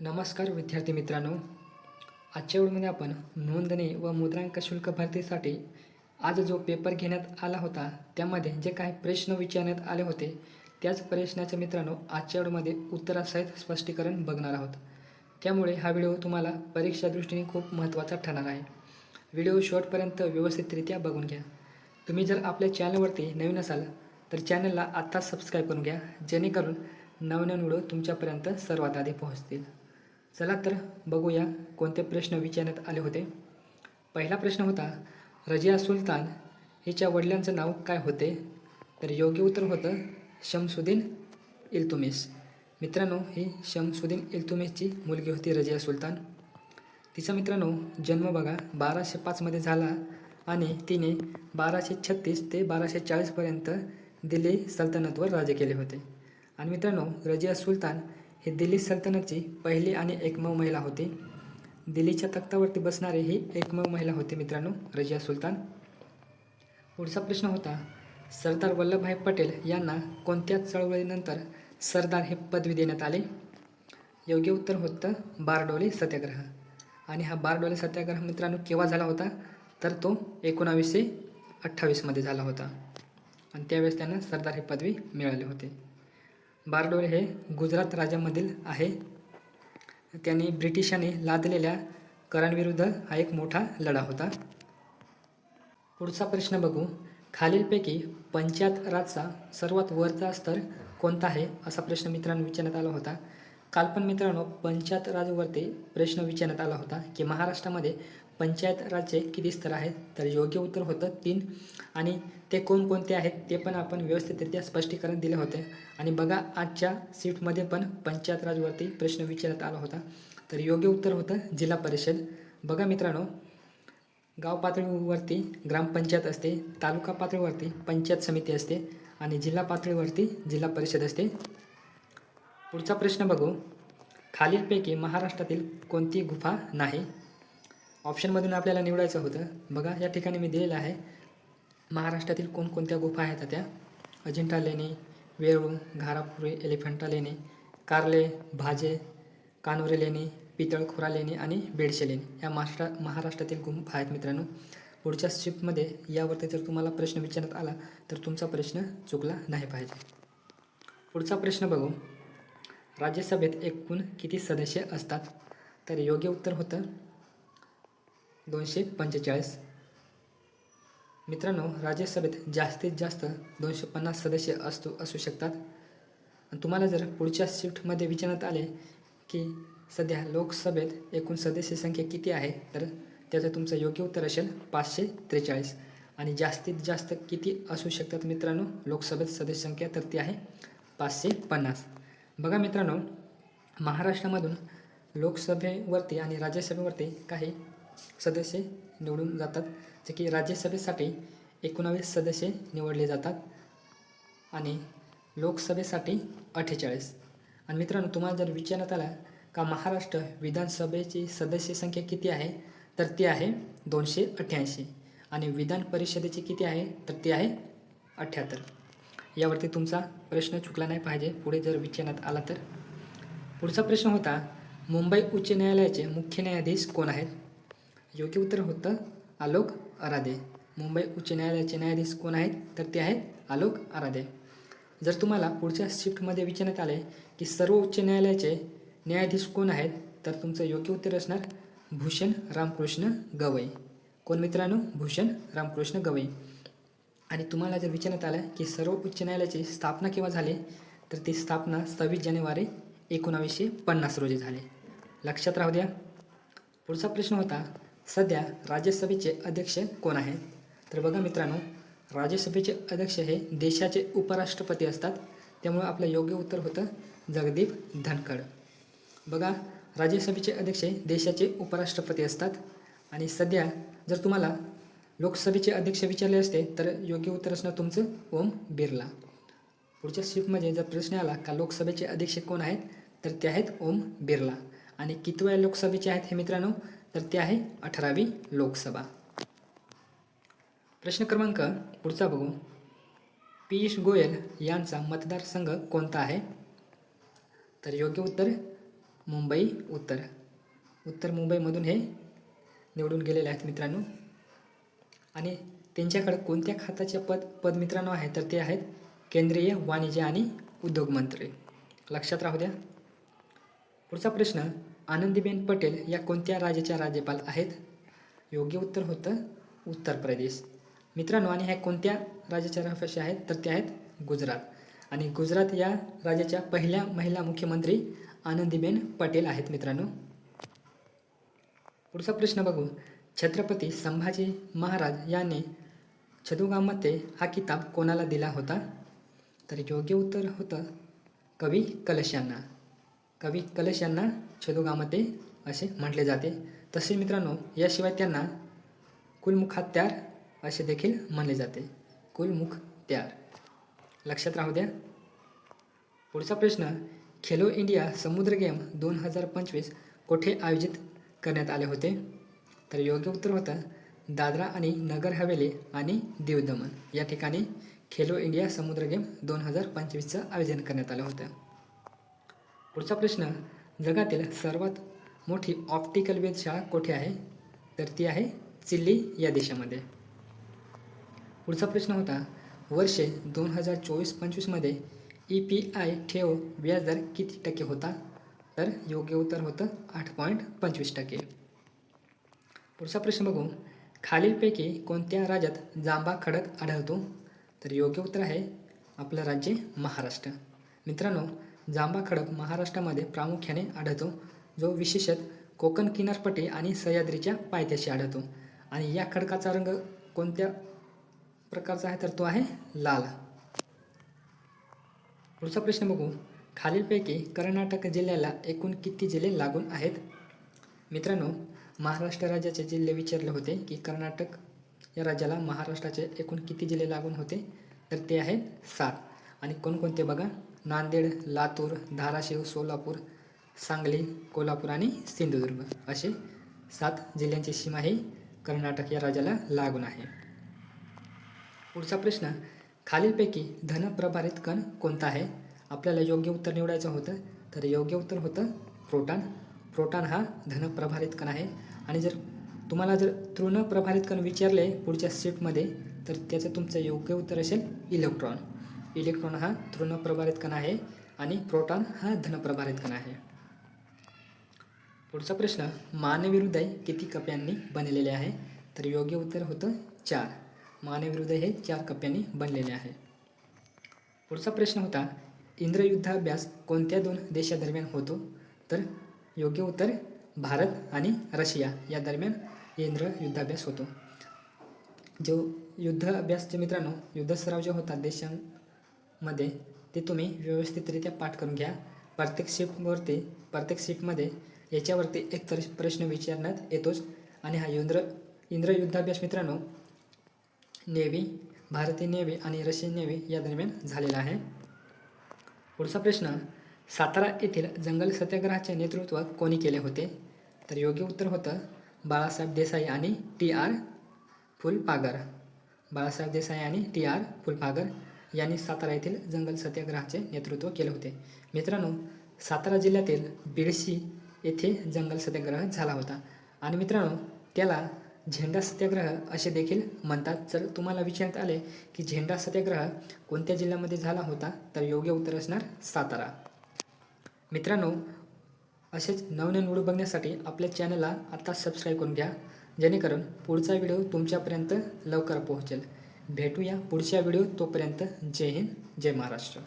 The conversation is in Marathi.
नमस्कार विद्यार्थी मित्रांनो. आजच्या वेळेमध्ये आपण नोंदणी व मुद्रांक शुल्क भरतीसाठी आज जो पेपर घेण्यात आला होता त्यामध्ये जे काही प्रश्न विचारण्यात आले होते त्याच प्रश्नाच्या मित्रांनो आजच्या वेळेमध्ये उत्तरासहित स्पष्टीकरण बघणार आहोत. त्यामुळे हा व्हिडिओ तुम्हाला परीक्षा दृष्टीने खूप महत्त्वाचा ठरणार आहे. व्हिडिओ शेवटपर्यंत व्यवस्थितरित्या बघून घ्या. तुम्ही जर आपल्या चॅनलवरती नवीन असाल तर चॅनलला आत्ताच सबस्क्राईब करून घ्या जेणेकरून नवनवीन व्हिडिओ तुमच्यापर्यंत सर्वात आधी पोहोचतील. चला तर बघूया कोणते प्रश्न विचारण्यात आले होते. पहिला प्रश्न होता रजिया सुलतान हिच्या वडिलांचं नाव काय होते? तर योग्य उत्तर होतं शमसुद्दीन इल्तुमिस. मित्रांनो ही शमसुद्दीन इल्तुमिसची मुलगी होती रजिया सुलतान. तिचा मित्रांनो जन्म बघा बाराशे पाचमध्ये झाला आणि तिने बाराशे छत्तीस ते बाराशे चाळीसपर्यंत दिल्ली सल्तनतवर राज्य केले होते. आणि मित्रांनो रजिया सुलतान ही दिल्ली सल्तनतची पहिली आणि एकमेव महिला होती. दिल्लीच्या तख्तावरती बसणारी ही एकमेव महिला होती मित्रांनो रजिया सुलतान. पुढचा प्रश्न होता सरदार वल्लभभाई पटेल यांना कोणत्या चळवळीनंतर सरदार हे पदवी देण्यात आले? योग्य उत्तर होतं बारडोली सत्याग्रह. आणि हा बारडोली सत्याग्रह मित्रांनो केव्हा झाला होता? तर तो एकोणावीसशे अठ्ठावीसमध्ये झाला होता. आणि त्यावेळेस त्यांना सरदार ही पदवी मिळाली होती. बारडोले हे गुजरात राज्यामधील आहे. त्यांनी ब्रिटिशांनी लादलेल्या करांविरुद्ध हा एक मोठा लढा होता. पुढचा प्रश्न बघू. खालीलपैकी पंचायत राजचा सर्वात वरचा स्तर कोणता आहे असा प्रश्न मित्रांनो विचारण्यात आला होता. काल पण मित्रांनो पंचायत राजवरती प्रश्न विचारण्यात आला होता की महाराष्ट्रामध्ये पंचायत राजचे किती स्तर आहेत? तर योग्य उत्तर होतं तीन. आणि ते कोणकोणते आहेत ते पण आपण व्यवस्थितरित्या स्पष्टीकरण दिले होते. आणि बघा आजच्या सीटमध्ये पण पंचायत राजवरती प्रश्न विचारण्यात आला होता. तर योग्य उत्तर होतं जिल्हा परिषद. बघा मित्रांनो गाव पातळीवरती ग्रामपंचायत असते तालुका पातळीवरती पंचायत समिती असते आणि जिल्हा पातळीवरती जिल्हा परिषद असते. पुढचा प्रश्न बघू. खालीलपैकी महाराष्ट्रातील कोणती गुफा नाही? ऑप्शनमधून आपल्याला निवडायचं होतं. बघा या ठिकाणी मी दिलेलं आहे. महाराष्ट्रातील कोणकोणत्या गुफा आहेत त्या? अजिंठा लेणी वेरूळ घारापुरी एलिफंटा लेणी कारले भाजे कानोरे लेणी पितळखोरा लेणी आणि बेडशे लेणी या महाराष्ट्रा महाराष्ट्रातील गुंफा आहेत मित्रांनो. पुढच्या शिफ्टमध्ये यावरती जर तुम्हाला प्रश्न विचारण्यात आला तर तुमचा प्रश्न चुकला नाही पाहिजे. पुढचा प्रश्न बघू. राज्यसभेत एकूण किती सदस्य असतात? तर योग्य उत्तर होतं दोनशे पंचेचाळीस. मित्रांनो राज्यसभेत जास्तीत जास्त दोनशे पन्नास सदस्य असतो असू शकतात. आणि तुम्हाला जर पुढच्या शिफ्टमध्ये विचारण्यात आले की सध्या लोकसभेत एकूण सदस्य संख्या किती आहे तर त्याचं तुमचं योग्य उत्तर असेल पाचशे त्रेचाळीस. आणि जास्तीत जास्त किती असू शकतात मित्रांनो लोकसभेत सदस्य संख्या तर ती आहे पाचशे पन्नास. बघा मित्रांनो महाराष्ट्रामधून लोकसभेवरती आणि राज्यसभेवरती काही सदस्य निवडून जातात जे की राज्यसभेसाठी एकोणावीस सदस्य निवडले जातात आणि लोकसभेसाठी अठ्ठेचाळीस. आणि मित्रांनो तुम्हाला जर विचारण्यात आला का महाराष्ट्र विधानसभेची सदस्य संख्या किती आहे तर ती आहे दोनशे अठ्ठ्याऐंशी. आणि विधान परिषदेची किती आहे तर ती आहे अठ्ठ्याहत्तर. यावरती तुमचा प्रश्न चुकला नाही पाहिजे पुढे जर विचारण्यात आला तर. पुढचा प्रश्न होता मुंबई उच्च न्यायालयाचे मुख्य न्यायाधीश कोण आहेत? योग्य उत्तर होतं. आलोक आराधे. मुंबई उच्च न्यायालयाचे न्यायाधीश कोण आहेत? तर ते आहेत आलोक आराधे. जर तुम्हाला पुढच्या शिफ्टमध्ये विचारण्यात आले की सर्व उच्च न्यायालयाचे न्यायाधीश कोण आहेत? तर तुमचं योग्य उत्तर असणार भूषण रामकृष्ण गवई. कोण मित्रांनो? भूषण रामकृष्ण गवई. आणि तुम्हाला जर विचारण्यात आलं की सर्व उच्च न्यायालयाची स्थापना केव्हा झाली? तर ती स्थापना सव्वीस जानेवारी एकोणावीसशे पन्नास रोजी झाली. लक्षात राहू द्या. पुढचा प्रश्न होता सध्या राज्यसभेचे अध्यक्ष कोण आहेत? तर बघा मित्रांनो राज्यसभेचे अध्यक्ष हे देशाचे उपराष्ट्रपती असतात. त्यामुळं आपलं योग्य उत्तर होतं जगदीप धनखड. बघा राज्यसभेचे अध्यक्ष देशाचे उपराष्ट्रपती असतात. आणि सध्या जर तुम्हाला लोकसभेचे अध्यक्ष विचारले असते तर योग्य उत्तर असणं तुमचं ओम बिर्ला. पुढच्या शिफ्टमध्ये जर प्रश्न आला का लोकसभेचे अध्यक्ष कोण आहेत तर ते आहेत ओम बिर्ला. आणि किती वेळा लोकसभेचे आहेत हे मित्रांनो तर ते आहे अठरावी लोकसभा. प्रश्न क्रमांक पुढचा बघू. पियुष गोयल यांचा मतदारसंघ कोणता आहे? तर योग्य उत्तर मुंबई उत्तर. उत्तर मुंबईमधून हे निवडून गेलेले आहेत मित्रांनो. आणि त्यांच्याकडे कोणत्या खात्याचे पद पद मित्रांनो आहे? तर ते आहेत केंद्रीय वाणिज्य आणि उद्योग मंत्री. लक्षात राहू द्या. पुढचा प्रश्न आनंदीबेन पटेल या कोणत्या राज्याच्या राज्यपाल आहेत? योग्य उत्तर होतं उत्तर प्रदेश. मित्रांनो आणि ह्या कोणत्या राज्याच्या रहिवाशी आहेत? तर ते आहेत गुजरात. आणि गुजरात या राज्याच्या पहिल्या महिला मुख्यमंत्री आनंदीबेन पटेल आहेत मित्रांनो. पुढचा प्रश्न बघू. छत्रपती संभाजी महाराज यांनी छदुगामध्ये हा किताब कोणाला दिला होता? तर योग्य उत्तर होतं कवी कलश यांना. कवी कलश यांना छेदोगामते असे म्हटले जाते. तसे मित्रांनो याशिवाय त्यांना कुलमुखात्यार असे देखील म्हणले जाते. कुलमुखत्यार लक्षात राहू द्या. पुढचा प्रश्न खेलो इंडिया समुद्र गेम दोन हजार पंचवीस कोठे आयोजित करण्यात आले होते? तर योग्य उत्तर होतं दादरा आणि नगर हवेली आणि दीव दमन. या ठिकाणी खेलो इंडिया समुद्र गेम दोन हजार पंचवीसचं आयोजन करण्यात आलं होतं. पुढचा प्रश्न जगातील सर्वात मोठी ऑप्टिकल वेधशाळा कोठे आहे? तर ती आहे चिल्ली या देशामध्ये. पुढचा प्रश्न होता वर्षे दोन हजार चोवीस पंचवीसमध्ये ई पी आय ठेव व्याजदर किती टक्के होता? तर योग्य उत्तर होतं आठ पॉईंट पंचवीस टक्के. पुढचा प्रश्न बघू खालीलपैकी कोणत्या राज्यात जांभा खडक आढळतो? तर योग्य उत्तर आहे आपलं राज्य महाराष्ट्र. मित्रांनो जांभा खडक महाराष्ट्रामध्ये प्रामुख्याने आढळतो जो विशेषत कोकण किनारपट्टी आणि सह्याद्रीच्या पायथ्याशी आढळतो. आणि या खडकाचा रंग कोणत्या प्रकारचा आहे तर तो आहे लाल. पुढचा प्रश्न बघू. खालीलपैकी कर्नाटक जिल्ह्याला एकूण किती जिल्हे लागून आहेत? मित्रांनो महाराष्ट्र राज्याचे जिल्हे विचारले होते की कर्नाटक या राज्याला महाराष्ट्राचे एकूण किती जिल्हे लागून होते? तर ते आहेत सात. आणि कोणकोणते बघा? नांदेड लातूर धाराशिव सोलापूर सांगली कोल्हापूर आणि सिंधुदुर्ग असे सात जिल्ह्यांची सीमा ही कर्नाटक या राज्याला लागून आहे. पुढचा प्रश्न खालीलपैकी धनप्रभारित कण कोणता आहे? आपल्याला योग्य उत्तर निवडायचं होतं तर योग्य उत्तर होतं प्रोटॉन. प्रोटॉन हा धनप्रभारित कण आहे. आणि जर तुम्हाला जर तृणप्रभारित कण विचारले पुढच्या सीटमध्ये तर त्याचं तुमचं योग्य उत्तर असेल इलेक्ट्रॉन. इलेक्ट्रॉन हा तृणप्रभारित कण आहे आणि प्रोटॉन हा धनप्रभारित कण आहे. पुढचा प्रश्न मानविरुदय किती कप्यांनी बनलेले आहे? तर योग्य उत्तर होतं चार. मानविरुदय हे चार कप्यांनी बनलेले आहे. पुढचा प्रश्न होता इंद्रयुद्धाभ्यास कोणत्या दोन देशादरम्यान होतो? तर योग्य उत्तर भारत आणि रशिया. या दरम्यान इंद्र युद्धाभ्यास होतो. जो युद्ध अभ्यासचे मित्रांनो युद्धसराव जे होता देशां मध्ये ते तुम्ही व्यवस्थितरित्या पाठ करून घ्या. प्रत्येक शिफ्टवरती प्रत्येक शिफ्टमध्ये याच्यावरती एक तर प्रश्न विचारण्यात येतोच. आणि हा इंद्र इंद्र युद्धाभ्यास मित्रांनो नेव्ही भारतीय नेव्ही आणि रशियन नेव्ही या दरम्यान झालेला आहे. पुढचा प्रश्न सातारा येथील जंगल सत्याग्रहाचे नेतृत्व कोणी केले होते? तर योग्य उत्तर होतं बाळासाहेब देसाई आणि टी आर फुलपागर. बाळासाहेब देसाई आणि टी आर फुलपागर. यांनी सातारा येथील जंगल सत्याग्रहाचे नेतृत्व केले होते. मित्रांनो सातारा जिल्ह्यातील बिडशी येथे जंगल सत्याग्रह झाला होता. आणि मित्रांनो त्याला झेंडा सत्याग्रह असे देखील म्हणतात. जर तुम्हाला विचारण्यात आले की झेंडा सत्याग्रह कोणत्या जिल्ह्यामध्ये झाला होता तर योग्य उत्तर असणार सातारा. मित्रांनो असेच नवनवीन व्हिडिओ बघण्यासाठी आपल्या चॅनलला आत्ता सबस्क्राईब करून घ्या. जेणेकरून पुढचा व्हिडिओ तुमच्यापर्यंत लवकर पोहोचेल. भेटूया पुढच्या व्हिडिओ तोपर्यंत जय हिंद जय महाराष्ट्र.